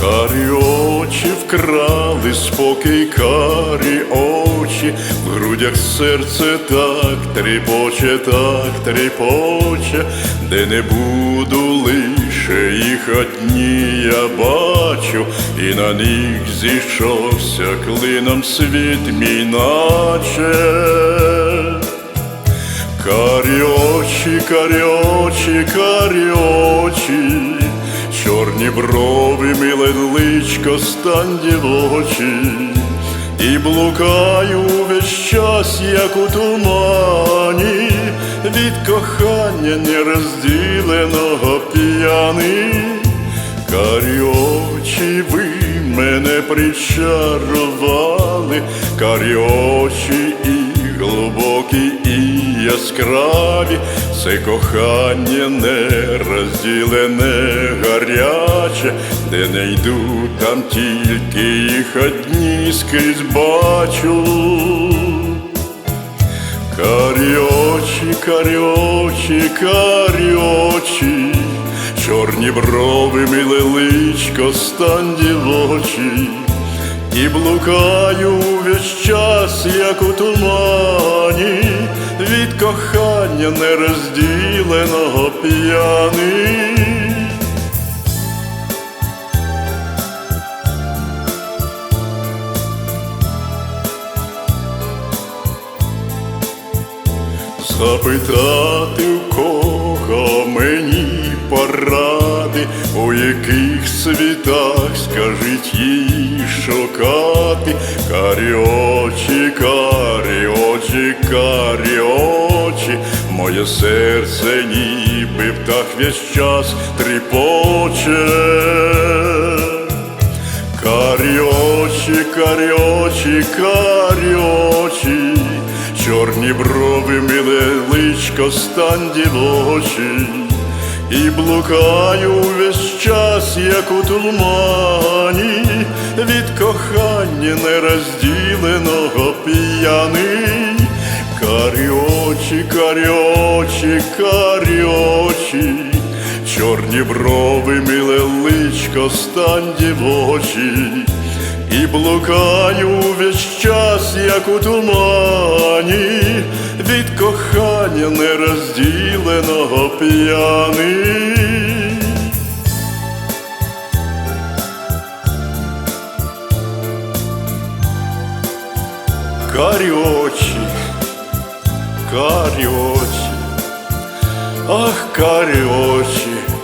Карі очі вкрали спокій, карі очі, в грудях серце так тріпоче, так тріпоче, де не буду лише їх одні я бачу, і на них зійшовся клином світ мій наче. Карі очі, карі очі, карі очі, чорні брови, миле личко, стань дівочі, і блукаю весь час, як у тумані, від кохання нерозділеного п'яний. Карі очі ви мене причарували, карі очі і глибокі, і яскраві, це кохання не розділене, гаряче, де не йду, там тільки їх одні скрізь бачу. Карі очі, карі очі, карі очі, чорні брови, миле личко, стань дівочі, і блукаю весь час, як у тумані, від кохання нерозділеного п'яний. Запитати в кого мені поради, у яких світах скажіть їй шукати, карі очі, карі очі, карі очі, моє серце ніби птах весь час тріпоче. Карі очі, карі очі, карі очі, чорні брови, миле личко, стань дівочі, і блукаю весь час, як у тумані, від кохання нерозділеного п'яний. Карі очі, карі очі, карі очі, чорні брови, миле личко, стань дівочі, і блукаю весь час, як у тумані, від кохання нерозділеного п'яний. Карі очі, карі очі, ах, карі очі,